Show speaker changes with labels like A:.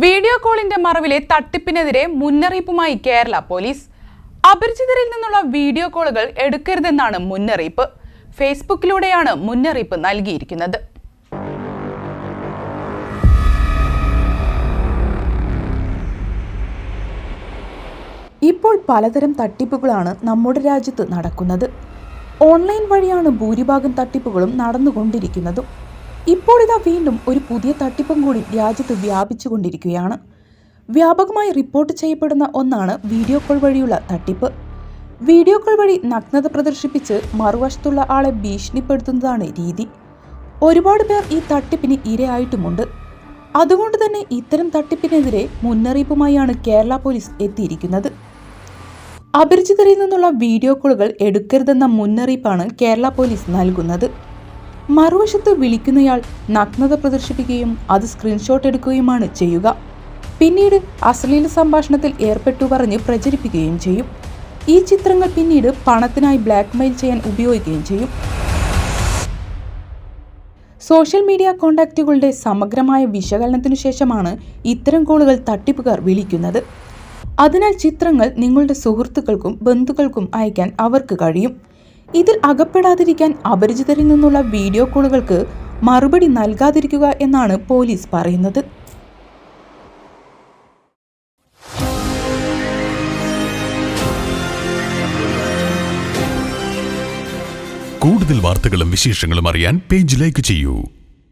A: Video കോളിന്റെ മറവിലെ തട്ടിപ്പിനെതിരെ മുന്നറിയിപ്പുമായി Kerala police. അപരിചിതരിൽ നിന്നുള്ള video കോളുകൾ എടുക്കരുതെന്നാണ് മുന്നറിയിപ്പ്. ഫേസ്ബുക്കിലൂടെയാണ് മുന്നറിയിപ്പ് നൽകിയിരിക്കുന്നത്. ഇപ്പോൾ പലതരം തട്ടിപ്പുകളാണ് നമ്മുടെ രാജ്യത്ത് നടക്കുന്നത്. ഓൺലൈൻ വഴിയാണ് ഭൂരിഭാഗം തട്ടിപ്പുകളും നടന്നുകൊണ്ടിരിക്കുന്നതും. ഇപ്പോൾ ഇതാ വീണ്ടും ഒരു പുതിയ തട്ടിപ്പും കൂടി രാജ്യത്ത് വ്യാപിച്ചുകൊണ്ടിരിക്കുകയാണ്. വ്യാപകമായി റിപ്പോർട്ട് ചെയ്യപ്പെടുന്ന ഒന്നാണ് വീഡിയോ കോൾ വഴിയുള്ള തട്ടിപ്പ്. വീഡിയോ കോൾ വഴി നഗ്നത പ്രദർശിപ്പിച്ച് മറുവശത്തുള്ള ആളെ ഭീഷണിപ്പെടുത്തുന്നതാണ് രീതി. ഒരുപാട് പേർ ഈ തട്ടിപ്പിന് ഇരയായിട്ടുമുണ്ട്. അതുകൊണ്ട് തന്നെ ഇത്തരം തട്ടിപ്പിനെതിരെ മുന്നറിയിപ്പുമായാണ് കേരള പോലീസ് എത്തിയിരിക്കുന്നത്. അപരിചിതരിൽ നിന്നുള്ള വീഡിയോ കോളുകൾ എടുക്കരുതെന്ന മുന്നറിയിപ്പാണ് കേരള പോലീസ് നൽകുന്നത്. മറുവശത്ത് വിളിക്കുന്നയാൾ നഗ്നത പ്രദർശിപ്പിക്കുകയും അത് സ്ക്രീൻഷോട്ട് എടുക്കുകയുമാണ് ചെയ്യുക. പിന്നീട് അശ്ലീല സംഭാഷണത്തിൽ ഏർപ്പെട്ടു പറഞ്ഞ് പ്രചരിപ്പിക്കുകയും ചെയ്യും. ഈ ചിത്രങ്ങൾ പിന്നീട് പണത്തിനായി ബ്ലാക്ക്മെയിൽ ചെയ്യാൻ ഉപയോഗിക്കുകയും ചെയ്യും. സോഷ്യൽ മീഡിയ കോണ്ടാക്റ്റുകളുടെ സമഗ്രമായ വിശകലനത്തിനു ശേഷമാണ് ഇത്തരം കോളുകൾ തട്ടിപ്പുകാർ വിളിക്കുന്നത്. അതിനാൽ ചിത്രങ്ങൾ നിങ്ങളുടെ സുഹൃത്തുക്കൾക്കും ബന്ധുക്കൾക്കും അയക്കാൻ അവർക്ക് കഴിയും. ഇതിൽ അകപ്പെടാതിരിക്കാൻ അപരിചിതരിൽ നിന്നുള്ള വീഡിയോ കോളുകൾക്ക് മറുപടി നൽകാതിരിക്കുക എന്നാണ് പോലീസ് പറയുന്നത്.
B: കൂടുതൽ വാർത്തകളും വിശേഷങ്ങളും അറിയാൻ പേജ് ലൈക്ക് ചെയ്യൂ.